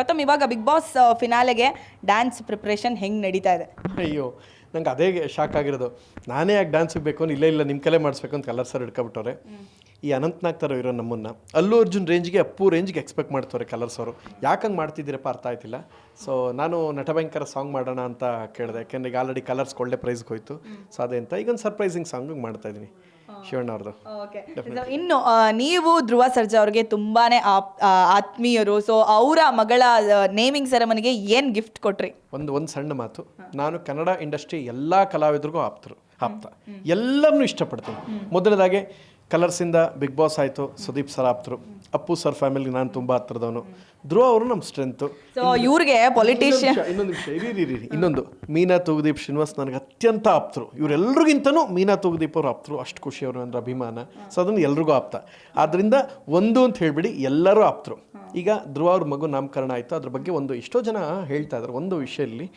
ಪ್ರಥಮ್ ಇವಾಗ big boss ಫಿನಾಲೆಗೆ dance preparation ಹೆಂಗೆ ನಡೀತಾ ಇದೆ? ಅಯ್ಯೋ, ನಂಗೆ ಅದೇ ಶಾಕ್ ಆಗಿರೋದು. ನಾನೇ ಯಾಕೆ ಡ್ಯಾನ್ಸ್ ಬೇಕು ಇಲ್ಲ ಇಲ್ಲ ನಿಮ್ಮ ಕಲೆ ಮಾಡಿಸ್ಬೇಕು ಅಂತ ಕಲರ್ ಸರ್ ಹಿಡ್ಕೊಬಿಟ್ಟವ್ರೆ ಈ ಅನಂತ್ನಾಗ್ ಥರ ಇರೋ ನಮ್ಮನ್ನು, ಅಲ್ಲು ಅರ್ಜುನ್ ರೇಂಜ್ಗೆ ಅಪ್ಪು ರೇಂಜ್ಗೆ ಎಕ್ಸ್ಪೆಕ್ಟ್ ಮಾಡ್ತವ್ರೆ ಕಲರ್ಸ್ ಅವರು ಯಾಕಂಗೆ ಮಾಡ್ತಿದ್ದೀರಪ್ಪ ಅರ್ಥ ಆಯ್ತಿಲ್ಲ. ಸೊ ನಾನು ನಟಭಯಂಕರ ಸಾಂಗ್ ಮಾಡೋಣ ಅಂತ ಕೇಳಿದೆ, ಯಾಕೆಂದ್ರೆ ಈಗ ಆಲ್ರೆಡಿ ಕಲರ್ಸ್ ಒಳ್ಳೆ ಪ್ರೈಸ್ಗೆ ಹೋಯ್ತು. ಸೊ ಅದೇ ಅಂತ ಈಗ ಒಂದು ಸರ್ಪ್ರೈಸಿಂಗ್ ಸಾಂಗ್ ಮಾಡ್ತಾ ಇದ್ದೀನಿ. ಶಿವಣ್ಣ ಅವ್ರದ್ದು ಓಕೆ ಇನ್ನು ಆ, ನೀವು ಧ್ರುವ ಸರ್ಜಾ ಅವ್ರಿಗೆ ತುಂಬಾನೇ ಆಪ್- ಆ, ಆತ್ಮೀಯರು. ಸೊ ಅವರ ಮಗಳ ನೇಮಿಂಗ್ ಸೆರೆಮನಿಗೆ ಏನ್ ಗಿಫ್ಟ್ ಕೊಟ್ರಿ? ಒಂದು ಒಂದು ಸಣ್ಣ ಮಾತು. ನಾನು ಕನ್ನಡ ಇಂಡಸ್ಟ್ರಿ ಎಲ್ಲ ಕಲಾವಿದರಿಗೂ ಆಪ್ತರು ಆಪ್ತ. ಎಲ್ಲರನ್ನೂ ಇಷ್ಟಪಡ್ತೀನಿ. ಮೊದಲದಾಗೆ ಕಲರ್ಸಿಂದ ಬಿಗ್ ಬಾಸ್ ಆಯಿತು ಸುದೀಪ್ ಸರ್ ಆಪ್ತರು ಅಪ್ಪು ಸರ್ ಫ್ಯಾಮಿಲಿ ನಾನು ತುಂಬ ಹತ್ರದವನು. ಧ್ರುವ ಅವರು ನಮ್ಮ ಸ್ಟ್ರೆಂತು ಸೊ ಇವ್ರಿಗೆ ಪೊಲಿಟಿಷಿಯನ್ ಇನ್ನೊಂದು ನಿಮಿಷ ಇರಿ ಇರಿ, ಇರಿ ಇನ್ನೊಂದು ಮೀನಾ ತೂಗುದೀಪ್ ಶ್ರೀನಿವಾಸ್ ನನಗೆ ಅತ್ಯಂತ ಆಪ್ತರು. ಇವರೆಲ್ಲರಿಗಿಂತನೂ ಮೀನಾ ತೂಗುದೀಪ್ ಅವರು ಆಪ್ತರು. ಅಷ್ಟು ಖುಷಿ ಅವರು ಅಂದ್ರೆ ಅಭಿಮಾನ. ಸೊ ಅದನ್ನು ಎಲ್ರಿಗೂ ಆಪ್ತ. ಆದ್ರಿಂದ ಒಂದು ಅಂತ ಹೇಳ್ಬಿಡಿ ಎಲ್ಲರೂ ಆಪ್ತರು. ಈಗ ಧ್ರುವ ಅವ್ರ ಮಗು ನಾಮಕರಣ ಆಯಿತು. ಅದ್ರ ಬಗ್ಗೆ ಒಂದು ಎಷ್ಟೋ ಜನ ಹೇಳ್ತಾ ಇದ್ದಾರೆ ಒಂದು ವಿಷಯದಲ್ಲಿ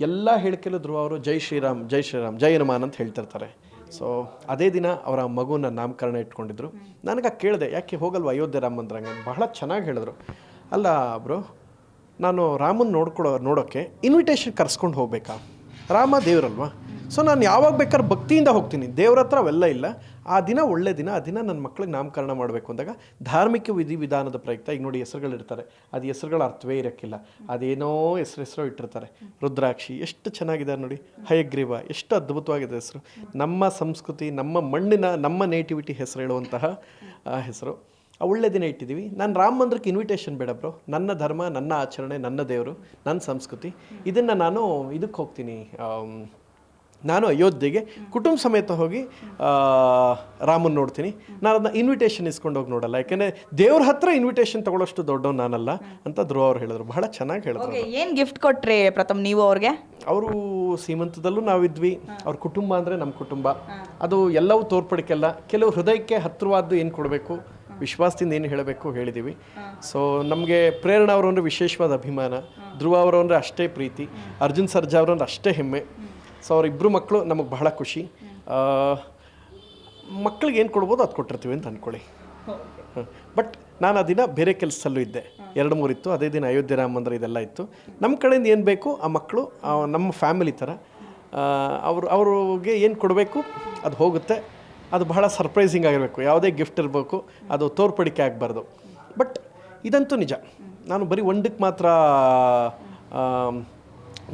ಎಲ್ಲ ಹೇಳಿಕೆಲ್ಲೂ ಧ್ರುವ ಅವರು ಜೈ ಶ್ರೀರಾಮ್ ಜೈ ಶ್ರೀರಾಮ್ ಜೈ ಹನುಮಾನ್ ಅಂತ ಹೇಳ್ತಿರ್ತಾರೆ. ಸೊ ಅದೇ ದಿನ ಅವರ ಮಗುನ ನಾಮಕರಣ ಇಟ್ಕೊಂಡಿದ್ರು. ನನಗೆ ಕೇಳಿದೆ, ಯಾಕೆ ಹೋಗಲ್ವಾ ಅಯೋಧ್ಯೆ ರಾಮ ಮಂದಿರಂಗೆ ಬಹಳ ಚೆನ್ನಾಗಿ ಹೇಳಿದ್ರು. ಅಲ್ಲ ಬ್ರೋ, ನಾನು ರಾಮನ ನೋಡ್ಕೊಳ್ಳೋ ನೋಡೋಕ್ಕೆ ಇನ್ವಿಟೇಷನ್ ಕರ್ಸ್ಕೊಂಡು ಹೋಗ್ಬೇಕಾ? ರಾಮ ದೇವರಲ್ವಾ? ಸೊ ನಾನು ಯಾವಾಗ ಬೇಕಾದ್ರೆ ಭಕ್ತಿಯಿಂದ ಹೋಗ್ತೀನಿ. ದೇವ್ರ ಹತ್ರ ಅವೆಲ್ಲ ಇಲ್ಲ. ಆ ದಿನ ಒಳ್ಳೆ ದಿನ, ಆ ದಿನ ನನ್ನ ಮಕ್ಳಿಗೆ ನಾಮಕರಣ ಮಾಡಬೇಕು ಅಂದಾಗ ಧಾರ್ಮಿಕ ವಿಧಿವಿಧಾನದ ಪ್ರಯುಕ್ತ ಈಗ ನೋಡಿ ಹೆಸರುಗಳಿರ್ತಾರೆ. ಅದು ಹೆಸರುಗಳ ಅರ್ಥವೇ ಇರೋಕ್ಕಿಲ್ಲ. ಅದೇನೋ ಹೆಸರು ಹೆಸರು ಇಟ್ಟಿರ್ತಾರೆ. ರುದ್ರಾಕ್ಷಿ ಎಷ್ಟು ಚೆನ್ನಾಗಿದೆ ನೋಡಿ. ಹಯಗ್ರೀವ ಎಷ್ಟು ಅದ್ಭುತವಾಗಿದೆ ಹೆಸರು. ನಮ್ಮ ಸಂಸ್ಕೃತಿ, ನಮ್ಮ ಮಣ್ಣಿನ, ನಮ್ಮ ನೇಟಿವಿಟಿ ಹೆಸರು ಹೇಳುವಂತಹ ಹೆಸರು. ಆ ಒಳ್ಳೆ ದಿನ ಇಟ್ಟಿದ್ದೀವಿ ನಾನು ರಾಮ ಮಂದಿರಕ್ಕೆ ಇನ್ವಿಟೇಷನ್ ಬೇಡ ಬ್ರೋ. ನನ್ನ ಧರ್ಮ, ನನ್ನ ಆಚರಣೆ, ನನ್ನ ದೇವರು ನನ್ನ ಸಂಸ್ಕೃತಿ. ಇದನ್ನು ನಾನು ಇದಕ್ಕೆ ಹೋಗ್ತೀನಿ ನಾನು ಅಯೋಧ್ಯೆಗೆ ಕುಟುಂಬ ಸಮೇತ ಹೋಗಿ ರಾಮನ್ ನೋಡ್ತೀನಿ. ನಾನು ಅದನ್ನ ಇನ್ವಿಟೇಷನ್ ಇಸ್ಕೊಂಡು ಹೋಗಿ ನೋಡಲ್ಲ. ಯಾಕೆಂದರೆ ದೇವ್ರ ಹತ್ರ ಇನ್ವಿಟೇಷನ್ ತಗೊಳ್ಳೋಷ್ಟು ದೊಡ್ಡವ್ ನಾನಲ್ಲ ಅಂತ ಧ್ರುವ ಅವ್ರು ಹೇಳಿದ್ರು. ಬಹಳ ಚೆನ್ನಾಗಿ ಹೇಳಿದ್ರು ಏನು ಏನ್ ಗಿಫ್ಟ್ ಕೊಟ್ರಿ ಪ್ರಥಮ್ ನೀವು ಅವ್ರಿಗೆ? ಅವರು ಸೀಮಂತದಲ್ಲೂ ನಾವಿದ್ವಿ. ಅವ್ರ ಕುಟುಂಬ ಅಂದರೆ ನಮ್ಮ ಕುಟುಂಬ. ಅದು ಎಲ್ಲವೂ ತೋರ್ಪಡಿಕೆಲ್ಲ ಕೆಲವು ಹೃದಯಕ್ಕೆ ಹತ್ತಿರವಾದ್ದು ಏನು ಕೊಡಬೇಕು ವಿಶ್ವಾಸದಿಂದ ಏನು ಹೇಳಬೇಕು ಹೇಳಿದ್ದೀವಿ ಸೊ ನಮಗೆ ಪ್ರೇರಣಾ ಅವರು ಅಂದರೆ ವಿಶೇಷವಾದ ಅಭಿಮಾನ. ಧ್ರುವ ಅವರು ಅಂದರೆ ಅಷ್ಟೇ ಪ್ರೀತಿ. ಅರ್ಜುನ್ ಸರ್ಜಾ ಅವರು ಅಂದ್ರೆ ಅಷ್ಟೇ ಹೆಮ್ಮೆ. ಸೊ ಅವರಿಬ್ಬರು ಮಕ್ಕಳು ನಮಗೆ ಬಹಳ ಖುಷಿ. ಮಕ್ಕಳಿಗೆ ಏನು ಕೊಡ್ಬೋದು ಅದು ಕೊಟ್ಟಿರ್ತೀವಿ ಅಂತ ಅಂದ್ಕೊಳ್ಳಿ ಬಟ್ ನಾನು ಆ ದಿನ ಬೇರೆ ಕೆಲಸದಲ್ಲೂ ಇದ್ದೆ. ಎರಡು ಮೂರು ಇತ್ತು, ಅದೇ ದಿನ ಅಯೋಧ್ಯೆ ರಾಮ ಮಂದಿರ ಇದೆಲ್ಲ ಇತ್ತು. ನಮ್ಮ ಕಡೆಯಿಂದ ಏನು ಬೇಕು ಆ ಮಕ್ಕಳು ನಮ್ಮ ಫ್ಯಾಮಿಲಿ ಥರ ಅವರು, ಅವ್ರಿಗೆ ಏನು ಕೊಡಬೇಕು ಅದು ಹೋಗುತ್ತೆ. ಅದು ಬಹಳ ಸರ್ಪ್ರೈಸಿಂಗ್ ಆಗಿರಬೇಕು. ಯಾವುದೇ ಗಿಫ್ಟ್ ಇರಬೇಕು, ಅದು ತೋರ್ಪಡಿಕೆ ಆಗಬಾರ್ದು. ಬಟ್ ಇದಂತೂ ನಿಜ. ನಾನು ಬರೀ ಒಂದಕ್ಕೆ ಮಾತ್ರ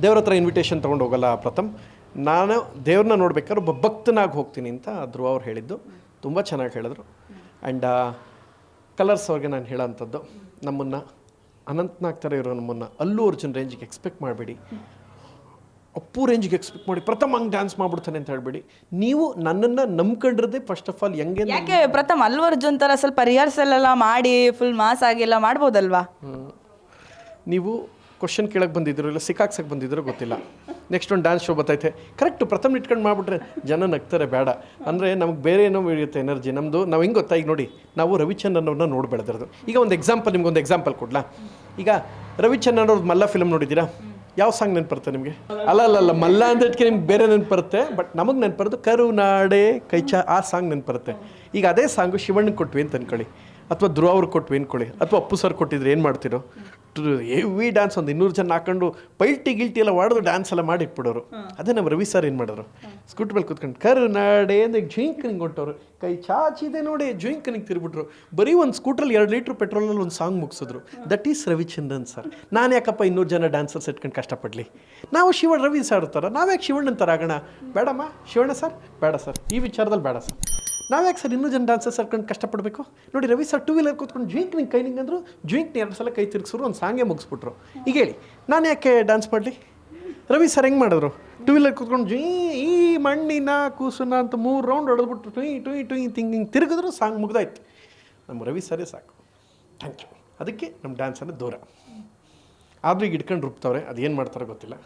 ದೇವ್ರ ಹತ್ರ ಇನ್ವಿಟೇಷನ್ ತೊಗೊಂಡು ಹೋಗಲ್ಲ ಪ್ರಥಮ್. ನಾನು ದೇವ್ರನ್ನ ನೋಡ್ಬೇಕಾದ್ರೆ ಒಬ್ಬ ಭಕ್ತನಾಗಿ ಹೋಗ್ತೀನಿ ಅಂತ ಧ್ರುವ ಅವ್ರು ಹೇಳಿದ್ದು. ತುಂಬ ಚೆನ್ನಾಗಿ ಹೇಳಿದ್ರು. ಆ್ಯಂಡ್ ಕಲರ್ಸ್ ಅವ್ರಿಗೆ ನಾನು ಹೇಳೋಂಥದ್ದು. ನಮ್ಮನ್ನು ಅನಂತನಾಗ್ ಥರ ಇರೋ ನಮ್ಮನ್ನು ಅಲ್ಲೂ ಅರ್ಜುನ್ ರೇಂಜಿಗೆ ಎಕ್ಸ್ಪೆಕ್ಟ್ ಮಾಡಬೇಡಿ. ಅಪ್ಪು ರೇಂಜಿಗೆ ಎಕ್ಸ್ಪೆಕ್ಟ್ ಮಾಡಿ ಪ್ರಥಮ ಹಂಗೆ ಡ್ಯಾನ್ಸ್ ಮಾಡ್ಬಿಡ್ತಾನೆ ಅಂತ ಹೇಳ್ಬೇಡಿ. ನೀವು ನನ್ನನ್ನು ನಂಬ್ಕೊಂಡಿರೋದೇ ಫಸ್ಟ್ ಆಫ್ ಆಲ್ ಹೆಂಗೆ ಯಾಕೆ ಪ್ರಥಮ್ ಅಲ್ಲು ಅರ್ಜುನ್ ಥರ ಸ್ವಲ್ಪ ರಿಹರ್ಸಲ್ ಎಲ್ಲ ಮಾಡಿ ಫುಲ್ ಮಾಸ್ ಆಗಿಲ್ಲ ಮಾಡ್ಬೋದಲ್ವಾ. ನೀವು ಕ್ವಶನ್ ಕೇಳಕ್ಕೆ ಬಂದಿದ್ರು ಇಲ್ಲ ಸಿಕ್ಕಾಕ್ಸಕ್ಕೆ ಬಂದಿದ್ರು ಗೊತ್ತಿಲ್ಲ. ನೆಕ್ಸ್ಟ್ ಒಂದು ಡ್ಯಾನ್ಸ್ ಶೋ ಬರ್ತೈತೆ. ಕರೆಕ್ಟ್ ಪ್ರಥಮ ಇಟ್ಕೊಂಡು ಮಾಡಿಬಿಟ್ರೆ ಜನ ನಗ್ತಾರೆ ಬೇಡ. ಅಂದರೆ ನಮಗೆ ಬೇರೆ ಏನೋ ಇರುತ್ತೆ ಎನರ್ಜಿ ನಮ್ಮದು ನಾವು ಹೆಂಗೆ ಗೊತ್ತಾ? ಈಗ ನೋಡಿ, ನಾವು ರವಿಚಂದ್ರನ್ ಅವ್ರನ್ನ ಈಗ ಒಂದು ಎಕ್ಸಾಂಪಲ್ ನಿಮ್ಗೆ ಒಂದು ಎಕ್ಸಾಂಪಲ್ ಕೊಡ್ಲಾ? ಈಗ ರವಿಚಂದ್ರನ್ ಅವ್ರದ್ದು ಮಲ್ಲ ಫಿಲಮ್ ನೋಡಿದ್ದೀರಾ? ಯಾವ ಸಾಂಗ್ ನೆನಪರುತ್ತೆ ನಿಮಗೆ? ಅಲ್ಲ ಅಲ್ಲ ಅಲ್ಲ, ಮಲ್ಲ ಅಂದಕ್ಕೆ ನಿಮ್ಗೆ ಬೇರೆ ನೆನಪು ಬಟ್ ನಮಗೆ ನೆನಪು ಕರುನಾಡೆ, ಕೈಚ, ಆ ಸಾಂಗ್ ನೆನ್ಪರುತ್ತೆ. ಈಗ ಅದೇ ಸಾಂಗು ಶಿವಣ್ಣಗೆ ಕೊಟ್ವಿ ಅಂತ ಅನ್ಕೊಳ್ಳಿ. ಅಥವಾ ಧ್ರುವ ಅವ್ರಿಗೆ ಕೊಟ್ವಿ ಅನ್ಕೊಳ್ಳಿ. ಅಥವಾ ಅಪ್ಪು ಸರ್ ಕೊಟ್ಟಿದ್ರೆ ಏನು ಮಾಡ್ತಿರೋ? ಹೆವಿ ಡ್ಯಾನ್ಸ್ ಒಂದು ಇನ್ನೂರು ಜನ ಹಾಕೊಂಡು ಪೈಲ್ಟಿ ಗಿಲ್ಟಿ ಎಲ್ಲ ಹೊಡೆದು ಡ್ಯಾನ್ಸ್ ಎಲ್ಲ ಮಾಡಿ ಇಟ್ಬಿಡೋರು ಅದೇ ನಮ್ಮ ರವಿ ಸರ್ ಏನು ಮಾಡಿದ್ರು? ಸ್ಕೂಟ್ ಮೇಲೆ ಕೂತ್ಕೊಂಡು ಕರುನಾಡೆ ಅಂದ್ರೆ ಜುಯಿಂಕನಿಂಗ್ ಹೊಂಟವ್ರು ಕೈ ಚಾಚಿದೆ ನೋಡಿ ಜ್ವಿಂಕನಿಂಗ್ ತಿರ್ಬಿಟ್ರು ಬರೀ ಒಂದು ಸ್ಕೂಟ್ರಲ್ಲಿ ಎರಡು ಲೀಟ್ರ್ ಪೆಟ್ರೋಲಲ್ಲಿ ಒಂದು ಸಾಂಗ್ ಮುಗಿಸಿದ್ರು. ದಟ್ ಈಸ್ ರವಿಚಂದ್ರನ್ ಸರ್ ನಾನು ಯಾಕಪ್ಪ ಇನ್ನೂರು ಜನ ಡ್ಯಾನ್ಸರ್ಸ್ ಇಟ್ಕೊಂಡು ಕಷ್ಟಪಡಲಿ? ನಾವು ಶಿವಣ್ಣ ರವಿ ಸರ್ ಇರ್ತಾರ ನಾವ್ಯಾಕೆ ಶಿವಣ್ಣನ ಥರ ಆಗೋಣ? ಬೇಡಮ್ಮ ಶಿವಣ್ಣ ಸರ್ ಬೇಡ ಸರ್ ಈ ವಿಚಾರದಲ್ಲಿ ಬೇಡ ಸರ್ ನಾವ್ಯಾಕೆ ಸರ್ ಇನ್ನೂ ಜನ ಡ್ಯಾನ್ಸರ್ಸ್ ಸರ್ಕೊಂಡು ಕಷ್ಟಪಡಬೇಕು? ನೋಡಿ ರವಿ ಸರ್ ಟೂ ವೀಲರ್ ಕೂತ್ಕೊಂಡು ಜ್ವಿಂಕ್ ನಿಂಗೆ ಕೈ ನಿಂಗೆ ಅಂದರು ಜ್ವಿಂಕ್ ಎರಡು ಸಲ ಕೈ ತಿರುಗಿಸ್ರು, ಒಂದು ಸಾಂಗೇ ಮುಗಿಸ್ಬಿಟ್ರು. ಈಗ ಹೇಳಿ, ನಾನು ಯಾಕೆ ಡ್ಯಾನ್ಸ್ ಮಾಡಲಿ? ರವಿ ಸರ್ ಹೆಂಗೆ ಮಾಡಿದ್ರು? ಟೂ ವೀಲರ್ ಕೂತ್ಕೊಂಡು ಜೀ ಈ ಮಣ್ಣಿನ ಕೂಸುನ ಅಂತ ಮೂರು ರೌಂಡ್ ಹೊಡೆದ್ಬಿಟ್ಟು ಟುಯ್ ಟುಯ್ ಟುಯ್ ತಿಂಗ್, ಹಿಂಗೆ ತಿರುಗಿದ್ರು ಸಾಂಗ್ ಮುಗ್ದಾಯ್ತು. ನಮ್ಮ ರವಿ ಸರೇ ಸಾಕು. Thank you. ಅದಕ್ಕೆ ನಮ್ಮ ಡ್ಯಾನ್ಸನ್ನು ದೂರ. ಆದರೂ ಈಗ ಇಟ್ಕೊಂಡು ಅದು ಏನು ಮಾಡ್ತಾರೋ ಗೊತ್ತಿಲ್ಲ.